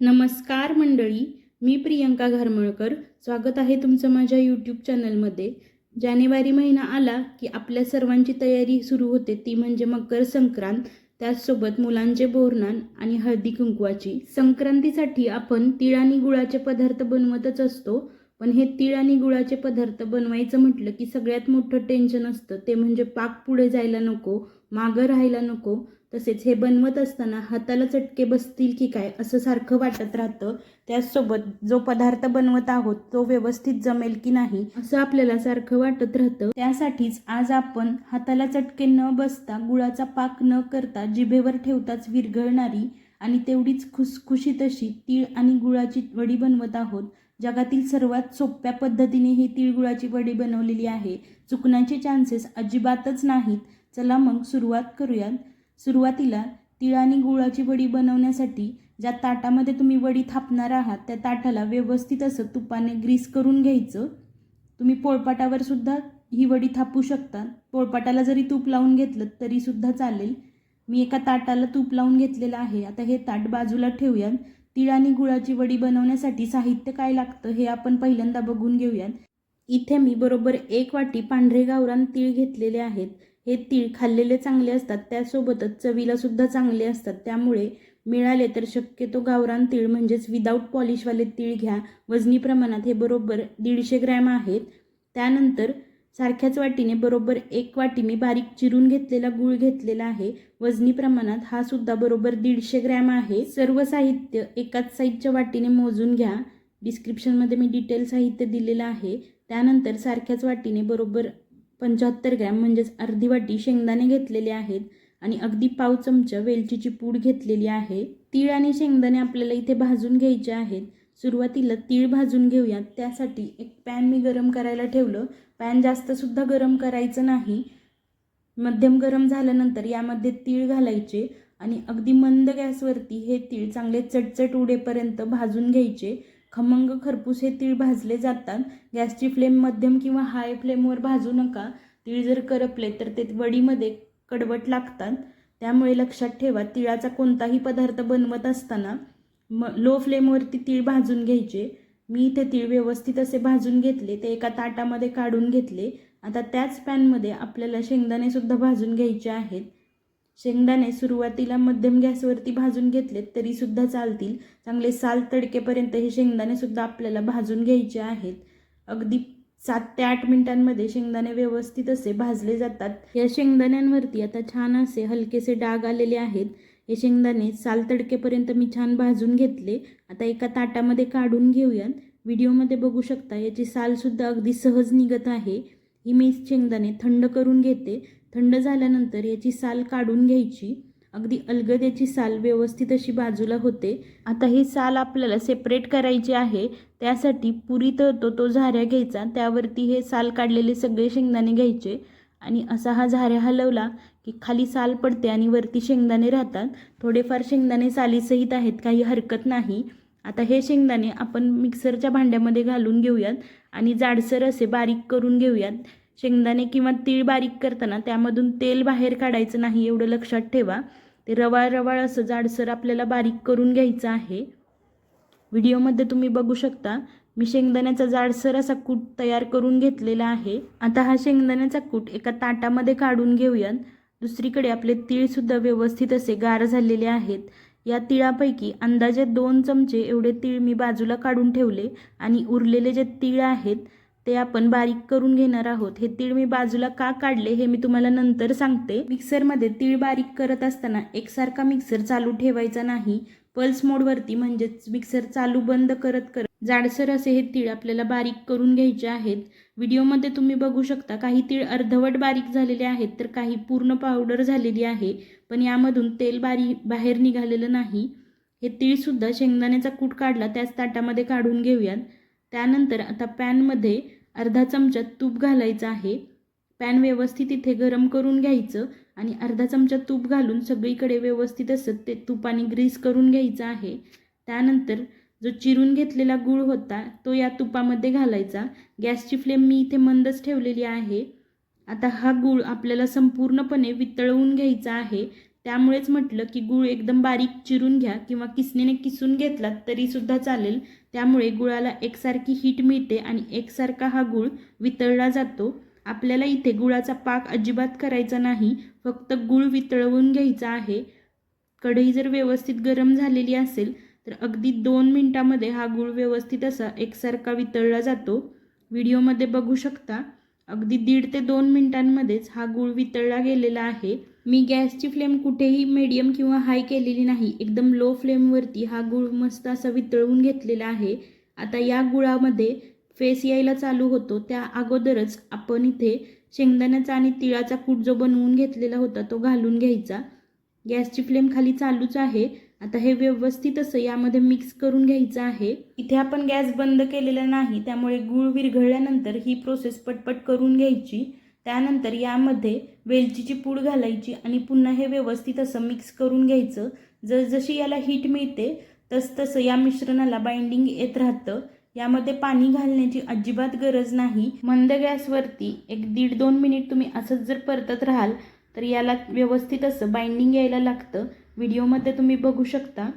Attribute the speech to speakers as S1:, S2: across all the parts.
S1: नमस्कार मंडळी मी प्रियंका घरमळकर. स्वागत आहे तुमचं माझ्या यूट्यूब चॅनलमध्ये जानेवारी महिना आला की आपल्या सर्वांची तयारी सुरू होते. ती म्हणजे मकर संक्रांत. त्याचसोबत मुलांचे बोरनान आणि हळदी कुंकवाची. संक्रांतीसाठी आपण तिळ आणि गुळाचे पदार्थ बनवतच असतो. पण हे तीळ आणि गुळाचे पदार्थ बनवायचं म्हटलं की सगळ्यात मोठं टेन्शन असतं. ते म्हणजे पाक पुढे जायला नको मागं राहायला नको. तसेच हे बनवत असताना हाताला चटके बसतील की काय असं सारखं वाटत राहतं. त्याचसोबत जो पदार्थ बनवत आहोत तो व्यवस्थित जमेल की नाही असं आपल्याला सारखं वाटत राहतं. त्यासाठीच आज आपण हाताला चटके न बसता गुळाचा पाक न करता जिभेवर ठेवताच विरघळणारी आणि तेवढीच खुसखुशीत अशी तीळ आणि गुळाची वडी बनवत आहोत. जगातील सर्वात सोप्या पद्धतीने ही तिळगुळाची वडी बनवलेली आहे. चुकण्याचे चान्सेस अजिबातच नाहीत. चला मग सुरुवात करूयात. सुरुवातीला तिळ आणि गुळाची वडी बनवण्यासाठी ज्या ताटामध्ये तुम्ही वडी थापणार आहात त्या ताटाला व्यवस्थित असं तुपाने ग्रीस करून घ्यायचं. तुम्ही पोळपाटावर सुद्धा ही वडी थापू शकता. पोळपाटाला जरी तूप लावून घेतलं तरीसुद्धा चालेल. मी एका ताटाला तूप लावून घेतलेलं आहे. आता हे ताट बाजूला ठेवूयात. तीळ आणि गुळाची वडी बनवण्यासाठी साहित्य काय लागतं हे आपण पहिल्यांदा बघून घेऊयात. इथे मी बरोबर एक वाटी पांढरे गावरान तीळ घेतलेले आहेत. हे तीळ खाल्लेले चांगले असतात त्यासोबतच चवीला सुद्धा चांगले असतात. त्यामुळे मिळाले तर शक्यतो गावरान तीळ म्हणजेच विदाऊट पॉलिशवाले तीळ घ्या. वजनी प्रमाणात हे बरोबर दीडशे ग्रॅम आहेत. त्यानंतर सारख्याच वाटीने बरोबर एक वाटी मी बारीक चिरून घेतलेला गूळ घेतलेला आहे. वजनी प्रमाणात हा सुद्धा बरोबर दीडशे ग्रॅम आहे. सर्व साहित्य एकाच साईजच्या वाटीने मोजून घ्या. डिस्क्रिप्शनमध्ये मी डिटेल साहित्य दिलेलं आहे. त्यानंतर सारख्याच वाटीने बरोबर पंच्याहत्तर ग्रॅम म्हणजेच अर्धी वाटी शेंगदाणे घेतलेले आहेत आणि अगदी पाव चमचा वेलचीची पूड घेतलेली आहे. तीळ आणि शेंगदाणे आपल्याला इथे भाजून घ्यायचे आहेत. सुरुवातीला तीळ भाजून घेऊयात. त्यासाठी एक पॅन मी गरम करायला ठेवलं. पॅन जास्तसुद्धा गरम करायचं नाही. मध्यम गरम झाल्यानंतर यामध्ये तीळ घालायचे आणि अगदी मंद गॅसवरती हे तीळ चांगले चटचट उडेपर्यंत भाजून घ्यायचे. खमंग खरपूस हे तीळ भाजले जातात. गॅसची फ्लेम मध्यम किंवा हाय फ्लेमवर भाजू नका. तीळ जर करपले तर ते वडीमध्ये कडवट लागतात. त्यामुळे लक्षात ठेवा तिळाचा कोणताही पदार्थ बनवत असताना म लो फ्लेमवरती तीळ भाजून घ्यायचे. मी ते तीळ व्यवस्थित असे भाजून घेतले ते एका ताटामध्ये काढून घेतले. आता त्याच पॅनमध्ये आपल्याला शेंगदाणेसुद्धा भाजून घ्यायचे आहेत. शेंगदाणे सुरुवातीला मध्यम गॅसवरती भाजून घेतलेत तरीसुद्धा चालतील. चांगले साल तडकेपर्यंत हे शेंगदाणेसुद्धा आपल्याला भाजून घ्यायचे आहेत. अगदी सात ते आठ मिनिटांमध्ये शेंगदाणे व्यवस्थित असे भाजले जातात. या शेंगदाण्यांवरती आता छान असे हलकेसे डाग आलेले आहेत. हे शेंगदाणे साल तडकेपर्यंत मी छान भाजून घेतले. आता एका ताटामध्ये काढून घेऊयात. व्हिडिओमध्ये बघू शकता याची सालसुद्धा अगदी सहज निघत आहे. ही मी शेंगदाणे थंड करून घेते. थंड झाल्यानंतर याची साल काढून घ्यायची. अगदी अलगद याची साल व्यवस्थित अशी बाजूला होते. आता ही साल आपल्याला सेपरेट करायची आहे. त्यासाठी पुरी तळतो तो झाऱ्या घ्यायचा. त्यावरती हे साल काढलेले सगळे शेंगदाणे घ्यायचे. आणि असा हा झाऱ्या हलवला. की खाली साल पडते आणि वरती शेंगदाणे राहतात. थोडेफार शेंगदाणे सालीसहित आहेत काही हरकत नाही. आता हे शेंगदाणे आपण मिक्सरच्या भांड्यामध्ये घालून घेऊयात आणि जाडसर असे बारीक करून घेऊयात. शेंगदाणे किंवा तीळ बारीक करताना त्यामधून तेल बाहेर काढायचं नाही एवढं लक्षात ठेवा. ते रवाळ रवाळ असं जाडसर आपल्याला बारीक करून घ्यायचं आहे. व्हिडिओमध्ये तुम्ही बघू शकता मी शेंगदाण्याचा जाडसर असा कूट तयार करून घेतलेला आहे. आता हा शेंगदाण्याचा कूट एका ताटामध्ये काढून घेऊयात. दुसरीकडे आपले तीळसुद्धा व्यवस्थित असे गार झालेले आहेत. या तिळापैकी अंदाजे दोन चमचे एवढे तीळ मी बाजूला काढून ठेवले आणि उरलेले जे तीळ आहेत ते आपण बारीक करून घेणार आहोत. हे तीळ मी बाजूला का काढले हे मी तुम्हाला नंतर सांगते. मिक्सरमध्ये तीळ बारीक करत असताना एकसारखा मिक्सर चालू ठेवायचा नाही. पल्स मोडवरती म्हणजेच मिक्सर चालू बंद करत करत जाडसर असे हे तीळ आपल्याला बारीक करून घ्यायचे आहेत. व्हिडिओमध्ये तुम्ही बघू शकता काही तीळ अर्धवट बारीक झालेले आहेत तर काही पूर्ण पावडर झालेली आहे पण यामधून तेल बारी बाहेर निघालेलं नाही. हे तीळसुद्धा शेंगदाण्याचा कूट काढला त्याच ताटामध्ये काढून घेऊयात. त्यानंतर आता पॅनमध्ये अर्धा चमचा तूप घालायचं आहे. पॅन व्यवस्थित इथे गरम करून घ्यायचं आणि अर्धा चमचा तूप घालून सगळीकडे व्यवस्थित असं ते तुपाने ग्रीस करून घ्यायचं आहे. त्यानंतर जो चिरून घेतलेला गूळ होता तो या तुपामध्ये घालायचा. गॅसची फ्लेम मी इथे मंदच ठेवलेली आहे. आता हा गूळ आपल्याला संपूर्णपणे वितळवून घ्यायचा आहे. त्यामुळेच म्हटलं की गूळ एकदम बारीक चिरून घ्या किंवा किसणीने किसून घेतलात तरीसुद्धा चालेल. त्यामुळे गुळाला एकसारखी हीट मिळते आणि एकसारखा हा गूळ वितळला जातो. आपल्याला इथे गुळाचा पाक अजिबात करायचा नाही फक्त गूळ वितळवून घ्यायचा आहे. कढई जर व्यवस्थित गरम झालेली असेल तर अगदी दोन मिनटामध्ये हा गूळ व्यवस्थित असा एकसारखा वितळला जातो. व्हिडिओमध्ये बघू शकता अगदी दीड ते दोन मिनिटांमध्येच हा गूळ वितळला गेलेला आहे. मी गॅसची फ्लेम कुठेही मीडियम किंवा हाय केलेली नाही एकदम लो फ्लेमवरती हा गूळ मस्त असा वितळवून घेतलेला आहे. आता या गुळामध्ये फेस यायला चालू होतो. त्या अगोदरच आपण इथे शेंगदाण्याचा आणि तिळाचा कूट जो बनवून घेतलेला होता तो घालून घ्यायचा. गॅसची फ्लेम खाली चालूच आहे. आता हे व्यवस्थित असं यामध्ये मिक्स करून घ्यायचं आहे. इथे आपण गॅस बंद केलेला नाही त्यामुळे गूळ विरघळल्यानंतर ही प्रोसेस पटपट करून घ्यायची. त्यानंतर यामध्ये वेलचीची पूड घालायची आणि पुन्हा हे व्यवस्थित असं मिक्स करून घ्यायचं. जसजशी याला हीट मिळते तसतसं या मिश्रणाला बाइंडिंग येत राहतं. यामध्ये पाणी घालण्याची अजिबात गरज नाही. मंद गॅसवरती एक दीड दोन मिनिट तुम्ही असंच जर परतत राहाल तर याला व्यवस्थित असं बाइंडिंग यायला लागतं. व्हिडिओमध्ये तुम्ही बघू शकता.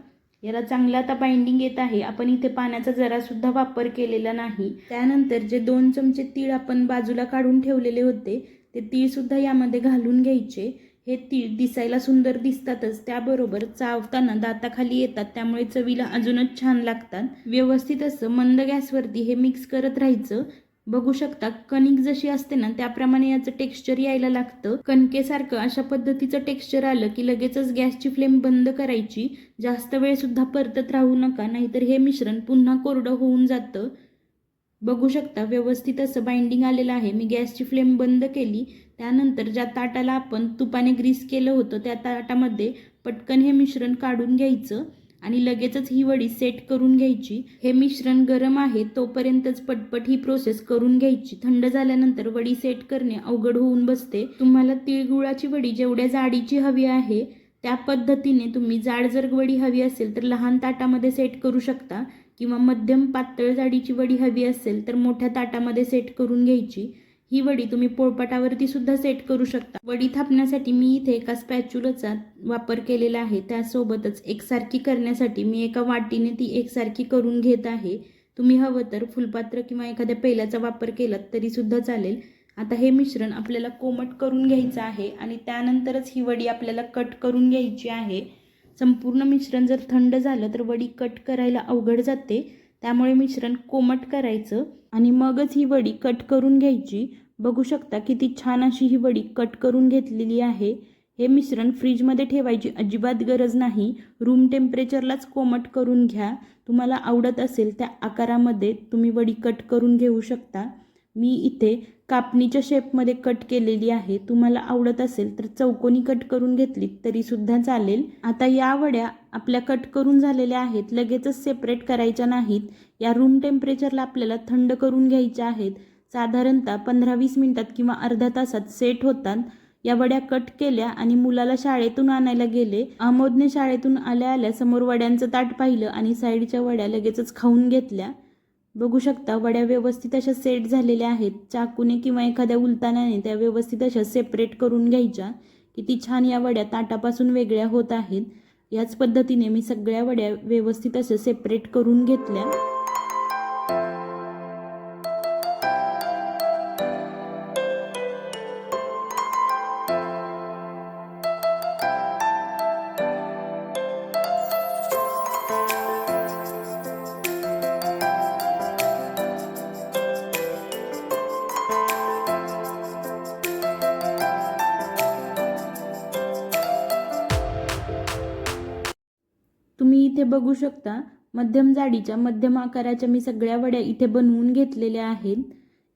S1: याला चांगलं आता बाइंडिंग येत आहे. आपण इथे पाण्याचा जरासुद्धा वापर केलेला नाही. त्यानंतर जे दोन चमचे तीळ आपण बाजूला काढून ठेवलेले होते ते तीळसुद्धा यामध्ये घालून घ्यायचे. हे तीळ दिसायला सुंदर दिसतातच. त्याबरोबर चावताना दाताखाली येतात. त्यामुळे चवीला अजूनच छान लागतात. व्यवस्थित असं मंद गॅसवरती हे मिक्स करत राहायचं. बघू शकता. कणिक जशी असते ना त्याप्रमाणे याचं टेक्स्चर यायला लागतं. कणकेसारखं अशा पद्धतीचं टेक्स्चर आलं की लगेचच गॅसची फ्लेम बंद करायची. जास्त वेळ सुद्धा परतत राहू नका नाहीतर हे मिश्रण पुन्हा कोरडं होऊन जातं. बघू शकता व्यवस्थित असं बाइंडिंग आलेलं आहे. मी गॅसची फ्लेम बंद केली. त्यानंतर ज्या ताटाला आपण तुपाने ग्रीस केलं होतं त्या ताटामध्ये पटकन हे मिश्रण काढून घ्यायचं. आणि लगेचच ही वडी सेट करून घ्यायची. हे मिश्रण गरम आहे तोपर्यंतच पटपट ही प्रोसेस करून घ्यायची. थंड झाल्यानंतर वडी सेट करणे अवघड होऊन बसते. तुम्हाला तिळगुळाची वडी जेवढ्या जाडीची हवी आहे त्या पद्धतीने तुम्ही जाड जर वडी हवी असेल तर लहान ताटामध्ये सेट करू शकता किंवा मध्यम पातळ जाडीची वडी हवी असेल तर मोठ्या ताटामध्ये सेट करून घ्यायची. ही वडी तुम्ही पोळपाटावरती सुद्धा सेट करू शकता. वडी थापण्यासाठी मी इथे एका स्पॅच्युलाचा वापर केलेला आहे. त्यासोबतच एकसारखी करण्यासाठी मी एका वाटीने ती एकसारखी करून घेत आहे. तुम्ही हवं तर फुलपात्र किंवा एखाद्या पेल्याचा वापर केलात तरीसुद्धा चालेल. आता हे मिश्रण आपल्याला कोमट करून घ्यायचं आहे आणि त्यानंतरच ही वडी आपल्याला कट करून घ्यायची आहे. संपूर्ण मिश्रण जर थंड झालं तर वडी कट करायला अवघड जाते. त्यामुळे मिश्रण कोमट करायचं आणि मगच ही वडी कट करून घ्यायची. बघू शकता किती छान अशी ही वडी कट करून घेतलेली आहे. हे मिश्रण फ्रीजमध्ये ठेवायची अजिबात गरज नाही. रूम टेम्परेचरलाच कोमट करून घ्या. तुम्हाला आवडत असेल त्या आकारामध्ये तुम्ही वडी कट करून घेऊ शकता. मी इथे कापणीच्या शेपमध्ये कट केलेली आहे. तुम्हाला आवडत असेल तर चौकोनी कट करून घेतली तरीसुद्धा चालेल. आता या वड्या आपल्या कट करून झालेल्या आहेत. लगेचच सेपरेट करायच्या नाहीत. या रूम टेम्परेचरला आपल्याला थंड करून घ्यायच्या आहेत. साधारणतः पंधरा वीस मिनटात किंवा अर्ध्या तासात सेट होतात. या वड्या कट केल्या आणि मुलाला शाळेतून आणायला गेले. अमोदने शाळेतून आल्या आल्या समोर वड्यांचं ताट पाहिलं आणि साईडच्या वड्या लगेचच खाऊन घेतल्या. बघू शकता वड्या व्यवस्थित अशा सेट झालेल्या आहेत. चाकूने किंवा एखाद्या उलतानाने त्या व्यवस्थित अशा सेपरेट करून घ्यायच्या. किती छान या वड्या ताटापासून वेगळ्या होत आहेत. याच पद्धतीने मी सगळ्या वड्या व्यवस्थित अशा सेपरेट करून घेतल्या. बघू शकता मध्यम जाडीच्या मध्यम आकाराच्या मी सगळ्या वड्या इथे बनवून घेतलेल्या आहेत.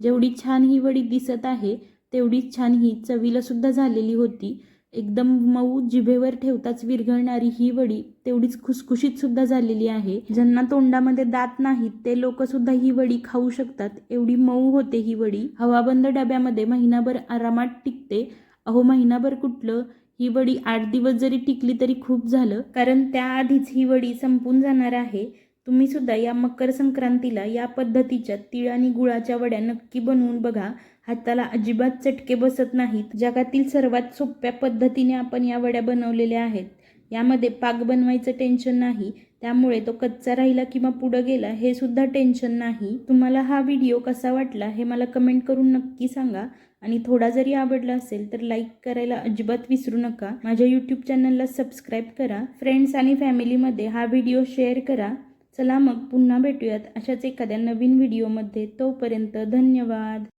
S1: जेवढी छान ही वडी दिसत आहे तेवढीच छान ही चवीला सुद्धा झालेली होती. एकदम मऊ जिभेवर ठेवताच विरघळणारी ही वडी तेवढीच खुसखुशीत सुद्धा झालेली आहे. ज्यांना तोंडामध्ये दात नाहीत ते लोक सुद्धा ही वडी खाऊ शकतात. एवढी मऊ होते ही वडी. हवाबंद डब्यामध्ये महिनाभर आरामात टिकते. अहो महिनाभर कुठलं? ही वडी आठ दिवस जरी टिकली तरी खूप झालं कारण त्याआधीच ही वडी संपून जाणार आहे. तुम्ही सुद्धा या मकर संक्रांतीला या पद्धतीच्या तिळ आणि गुळाच्या वड्या नक्की बनवून बघा. हाताला अजिबात चटके बसत नाहीत. जगातील सर्वात सोप्या पद्धतीने आपण या वड्या बनवलेल्या आहेत. यामध्ये पाक बनवायचं टेन्शन नाही. त्यामुळे तो कच्चा राहिला किंवा पुढं गेला हे सुद्धा टेन्शन नाही. तुम्हाला हा व्हिडिओ कसा वाटला हे मला कमेंट करून नक्की सांगा. आणि थोडा जरी आवडला असेल तर लाईक करायला अजिबात विसरू नका. माझ्या यूट्यूब चॅनलला सबस्क्राईब करा. फ्रेंड्स आणि फॅमिलीमध्ये हा व्हिडिओ शेअर करा. चला मग पुन्हा भेटूयात अशाच एखाद्या नवीन व्हिडिओमध्ये तोपर्यंत धन्यवाद.